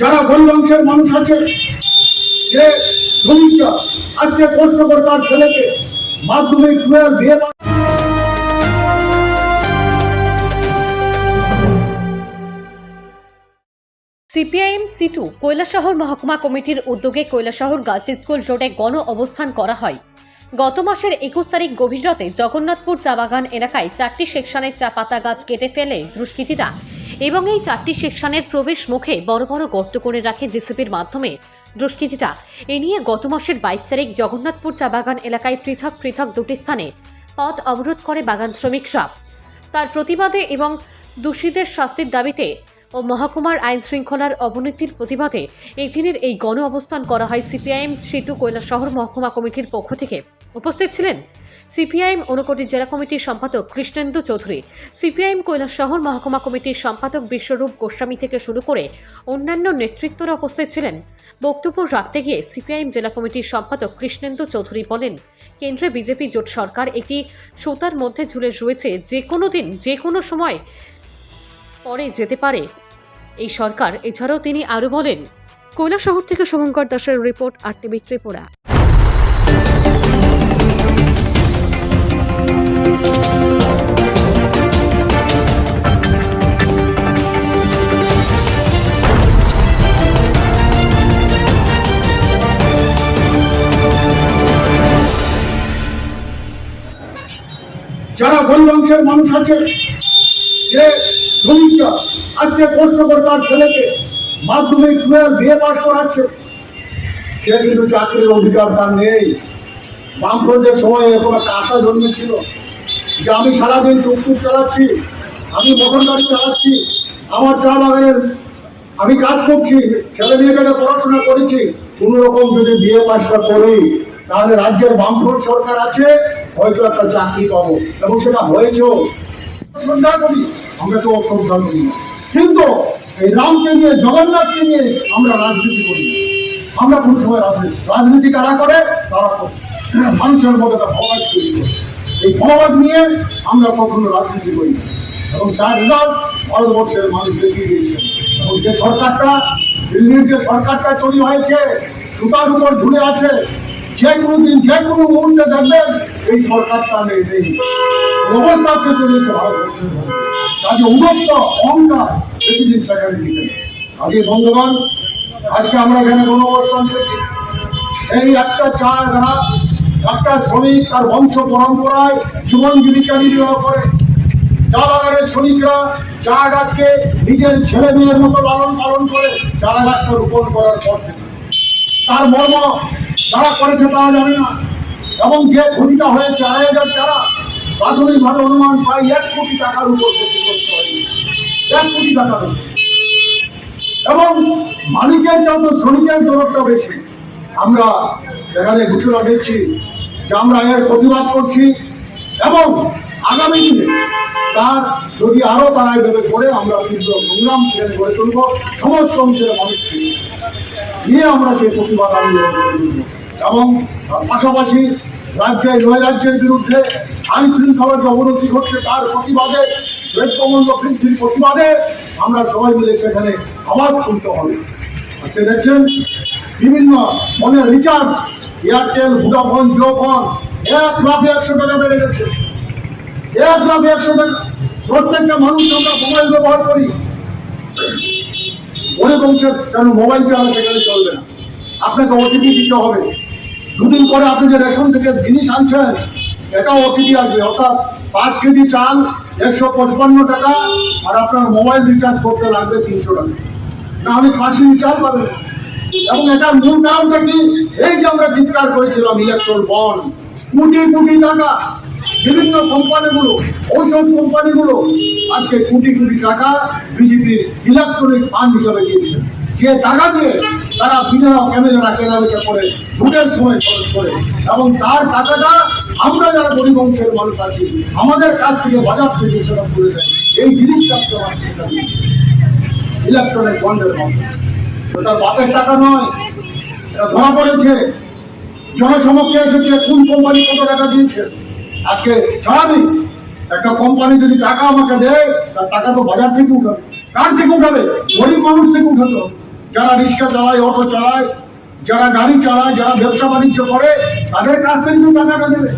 যারা গরিব অংশের মানুষ আছে যে শ্রমিকরা আজকে কষ্ট করে তার ছেলেকে মাধ্যমিক বিয়ে সিপিআইএম সিটু কৈলাসহর মহকুমা কমিটির উদ্যোগে কৈলাসহর গার্লস স্কুল রোডে গণ অবস্থান করা হয়। গত মাসের একুশ তারিখ গভীর রাতে জগন্নাথপুর চা বাগান এলাকায় চারটি সেকশনে চা পাতা গাছ কেটে ফেলে দুষ্কৃতীরা এবং এই চারটি সেকশনের প্রবেশ মুখে বড় বড় গর্ত করে রাখে জেসিপির মাধ্যমে। দুষ্কৃতীরা। এ নিয়ে গত মাসের বাইশ তারিখ জগন্নাথপুর চা বাগান এলাকায় পৃথক পৃথক দুটি স্থানে পথ অবরোধ করে বাগান শ্রমিকরা তার প্রতিবাদে এবং দোষীদের শাস্তির দাবিতে ও মহকুমার আইন শৃঙ্খলার অবনতির প্রতিবাদে একদিনের এই গণ অবস্থান করা হয় সিপিআইএম সিটু শহর মহকুমা কমিটির পক্ষ থেকে। উপস্থিত ছিলেন সিপিআইএম ঊনকোটি জেলা কমিটির সম্পাদক কৃষ্ণেন্দু চৌধুরী। সিপিআইএম শহর মহকুমা কমিটির সম্পাদক বিশ্বরূপ গোস্বামী থেকে শুরু করে অন্যান্য নেতৃত্বরা উপস্থিত ছিলেন। বক্তব্য রাখতে গিয়ে সিপিআইএম জেলা কমিটির সম্পাদক কৃষ্ণেন্দু চৌধুরী বলেন, কেন্দ্রে বিজেপি জোট সরকার একটি সুতার মধ্যে ঝুলে রয়েছে, যে কোনো দিন, যে কোনো সময় পরে যেতে পারে। এই সরকার, এছাড়াও তিনি আরও বলেন শহর থেকে শুভঙ্কর দাসের রিপোর্ট আর টিভি ত্রিপুরা। যারা গরিব অংশের মানুষ আছে যে শ্রমিকরা আজকে কষ্ট করে তার ছেলেকে মাধ্যমিক টুয়েলভ বিয়ে পাস করাচ্ছে। সে কিন্তু চাকরির অধিকার তার নেই। বামফ্রন্টের সময় এরকম একটা আশা জন্মেছিল। যে আমি সারাদিন টুকটুক চালাচ্ছি, আমি মোটর চালাচ্ছি, আমার চা বাগানের আমি কাজ করছি, ছেলে মেয়েটাকে পড়াশোনা করেছি, কোনো রকম যদি বিয়ে পাশটা করি, তাহলে রাজ্যের বামফ্রন্ট সরকার আছে, হয়তো একটা চাকরি পাবো। এবং সেটা হয়েছেও। শ্রদ্ধা করি, আমরা তো শ্রদ্ধা করি না। কিন্তু এই রামকে নিয়ে, জগন্নাথকে নিয়ে আমরা রাজনীতি করি আমরা কোন সময় রাজনীতি রাজনীতি কারা করে? তারা। মানুষের মধ্যে একটা ভবাদ তৈরি করে। এই ভবাদ নিয়ে আমরা কখনো রাজনীতি করি। এবং তার রেজাল্ট ভারতবর্ষের মানুষ দেখিয়ে দিয়েছে। এবং যে সরকারটা, দিল্লির যে সরকারটা তৈরি হয়েছে, সুতার উপর ঝুলে আছে, যে কোনো দিন, যে কোনো মুহূর্তে দেখবেন এই সরকারটা নেই নেই। অবস্থাকে চলেছে ভারতবর্ষের কাজে উন্নত অহংকার, বেশি দিন সেখানে দিতে আজকে বন্ধুগণ, আজকে আমরা এখানে গণঅবস্থান করছি। এই একটা চা গাড়া একটা শ্রমিক তার বংশ পরম্পরায় জীবন জীবিকা নির্বাহ করে। চা বাগানের শ্রমিকরা চা গাছকে নিজের ছেলে মেয়ের মতো লালন পালন করে চারা গাছটা রোপণ করার পর তার মর্ম যারা করেছে তারা জানে না। এবং যে ক্ষতিটা হয়েছে আড়াই হাজার চারা প্রাথমিকভাবে অনুমান প্রায় এক কোটি টাকার উপর এক কোটি টাকার। এবং মালিকের যত শ্রমিকের দরদটা বেশি। আমরা এখানে ঘোষণা দিচ্ছি যে আমরা এর প্রতিবাদ করছি এবং আগামী দিনে তার যদি আরও তারা এভাবে করে আমরা তীব্র সংগ্রাম সেখানে গড়ে তুলব, সমস্ত অংশের মানুষকে নিয়ে আমরা সেই প্রতিবাদ আন্দোলন করে। এবং পাশাপাশি রাজ্যে নয় রাজ্যের বিরুদ্ধে আইন শৃঙ্খলার যে অবনতি ঘটছে তার প্রতিবাদে, দ্রব্যমূল্য বৃদ্ধির প্রতিবাদে আমরা সবাই মিলে সেখানে আওয়াজ তুলতে হবে দেখছেন বিভিন্ন মনের রিচার্জ এয়ারটেল, ভোডাফোন, জিওফোন, এক লাখ একশো টাকা বেড়ে গেছে। এক লাখ একশো টাকা। প্রত্যেকটা মানুষ আমরা মোবাইল ব্যবহার করি। অনেক অংশে কেন মোবাইল চালা সেখানে চলবে না? আপনাকে ওটিপি দিতে হবে। দুদিন পরে আপনি যে রেশন থেকে জিনিস আনছেন এটাও ওটিপি আসবে। অর্থাৎ পাঁচ কেজি চাল একশো পঁচপান্ন টাকা আর আপনার মোবাইল রিচার্জ করতে লাগবে তিনশো টাকা। না আমি পাঁচ কেজি চাল পাবেন না। এবং এটার মূল কারণটা কি? এই যে আমরা চিৎকার করেছিলাম ইলেকট্রল বন্ড কোটি কোটি টাকা। বিভিন্ন কোম্পানিগুলো, ঔষধ কোম্পানিগুলো আজকে কোটি কোটি টাকা বিজেপির ইলেকট্রনিক ফান্ড হিসাবে দিয়েছে। যে টাকা দিয়ে তারা বিনা ক্যামেরা কেনাবেচা করে ভোটের সময় খরচ করে। এবং তার টাকাটা আমরা যারা গরিব অংশের মানুষ আছি, আমাদের কাছ থেকে বাজার থেকে সেটা করে দেয়। এই জিনিসটা। ইলেকট্রনিক বন্ডের মাধ্যমে। ওটা বাপের টাকা নয়, এটা ধরা পড়েছে। জনসমক্ষে এসেছে, কোন কোম্পানি কত টাকা দিয়েছে? আজকে স্বাভাবিক একটা কোম্পানি যদি টাকা আমাকে দেয়, তার টাকা তো বাজার থেকে উঠাবে। কার থেকে উঠাবে? গরিব মানুষ থেকে উঠাতে। যারা রিক্সা চালায়, অটো চালায়, যারা গাড়ি চালায়, যারা ব্যবসা বাণিজ্য করে, তাদের কাছ থেকে টাকাটা নেবে